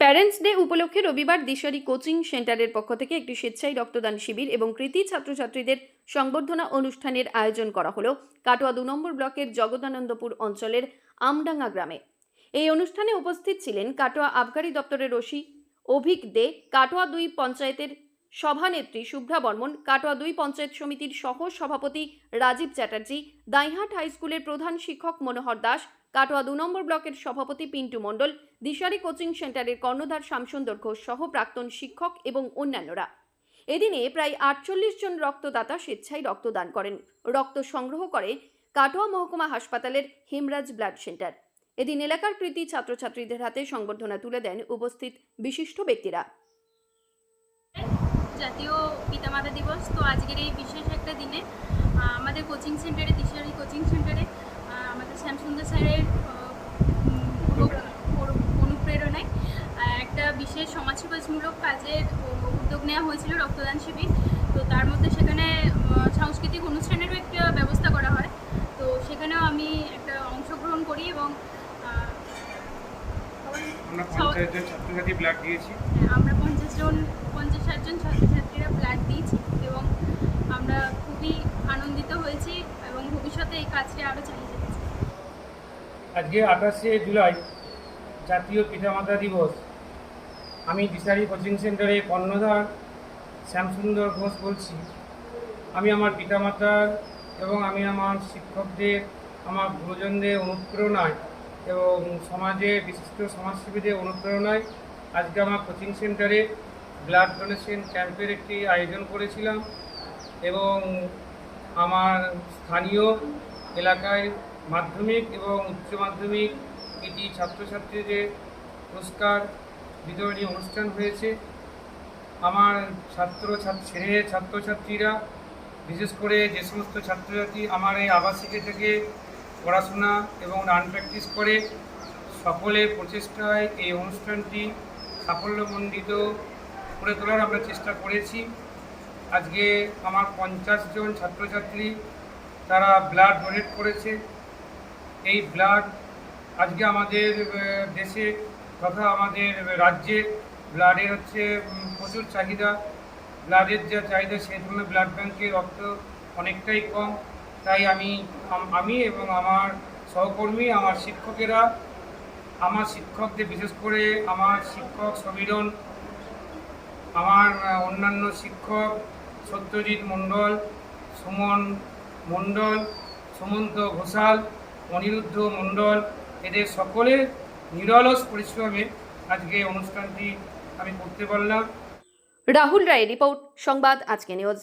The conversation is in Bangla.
প্যারেন্টস ডে উপলক্ষে রবিবার দিশারি কোচিং সেন্টারের পক্ষ থেকে একটি স্বেচ্ছায় রক্তদান শিবির এবং কৃতি ছাত্রছাত্রীদের সংবর্ধনা অনুষ্ঠানের আয়োজন করা হলো কাটোয়া দু নম্বর ব্লকের জগদানন্দপুর অঞ্চলের আমডাঙ্গা গ্রামে। এই অনুষ্ঠানে উপস্থিত ছিলেন কাটোয়া আবগারি দপ্তরের ওসি অভিক দে, কাটোয়া দুই পঞ্চায়েতের সভানেত্রী শুভ্রা বর্মন, কাটোয়া দুই পঞ্চায়েত সমিতির সহ সভাপতি রাজীব চ্যাটার্জি, দাইহাট হাই স্কুলের প্রধান শিক্ষক মনোহর দাস, কাটোয়া দু নম্বর ব্লকের সভাপতি পিন্টু মণ্ডল দিশারি কোচিং সেন্টারের কর্ণধার শামসুন্দর ঘোষ সহ প্রাক্তন শিক্ষক এবং অন্যান্যরা। এদিনে প্রায় আটচল্লিশ জন রক্তদাতা স্বেচ্ছায় রক্তদান করেন। রক্ত সংগ্রহ করে কাটোয়া মহকুমা হাসপাতালের হেমরাজ ব্লাড সেন্টার। এদিন এলাকার কৃতি ছাত্রছাত্রীদের হাতে সংবর্ধনা তুলে দেন উপস্থিত বিশিষ্ট ব্যক্তিরা। জাতীয় পিতামাতা দিবস, তো আজকের এই বিশেষ একটা দিনে কাজের উদ্যোগ নেওয়া হয়েছিল রক্তদান শিবির। তো তার মধ্যে সেখানে সাংস্কৃতিক অনুষ্ঠানেরও একটা ব্যবস্থা করা হয়। তো সেখানেও আমি একটা অংশগ্রহণ করি এবং আমরা দিয়েছি। পঞ্চাশ জন পঞ্চাশ ষাট জন ছাত্রছাত্রীরা ব্লাড দিয়েছি এবং আমরা খুবই আনন্দিত হয়েছি এবং ভবিষ্যতে এই কাজটি আরও চালিয়ে যেতে চাই। আজকে আঠাশে জুলাই জাতীয় পিতামাতা দিবস। আমি দিশারি কোচিং সেন্টারে কর্ণধার শ্যামসুন্দর ঘোষ বলছি। আমি আমার পিতামাতার এবং আমি আমার শিক্ষকদের, আমার গুরুজনদের অনুপ্রেরণায় এবং সমাজে, বিশিষ্ট সমাজসেবীদের অনুপ্রেরণায় আজকে আমার কোচিং সেন্টারে ব্লাড ডোনেশন ক্যাম্পের একটি আয়োজন করেছিলাম এবং আমার স্থানীয় এলাকায় মাধ্যমিক এবং উচ্চ মাধ্যমিক এটি ছাত্রছাত্রীদের পুরস্কার বিতরণী অনুষ্ঠান হয়েছে। আমার ছাত্র ছেলে ছাত্রছাত্রীরা, বিশেষ করে যে সমস্ত ছাত্রছাত্রী আমার এই আবাসিকে থেকে পড়াশোনা এবং রান প্র্যাকটিস করে, সকলে প্রচেষ্টায় এই অনুষ্ঠানটি সাফল্যমণ্ডিত করে তোলার আমরা চেষ্টা করেছি। আজকে আমার পঞ্চাশ জন ছাত্রছাত্রী তারা ব্লাড ডোনেট করেছে। এই ব্লাড আজকে আমাদের দেশে আমাদের রাজ্যে ব্লাডের হচ্ছে প্রচুর চাহিদা। ব্লাডের যা চাহিদা সেই তুলনায় ব্লাড ব্যাংকে রক্ত অনেকটাই কম। তাই আমি আমি এবং আমার সহকর্মী, আমার শিক্ষকেরা, আমার শিক্ষকদের, বিশেষ করে আমার শিক্ষক সমীরণ, আমার অন্যান্য শিক্ষক সত্যজিৎ মণ্ডল, সুমন মণ্ডল, সুমন্ত ঘোষাল, অনিরুদ্ধ মণ্ডল, এদের সকলের নিরলস পরিশ্রমে আজকে অনুষ্ঠানটি আমি করতে পারলাম। রাহুল রায় রিপোর্ট সংবাদ আজকে নিউজ।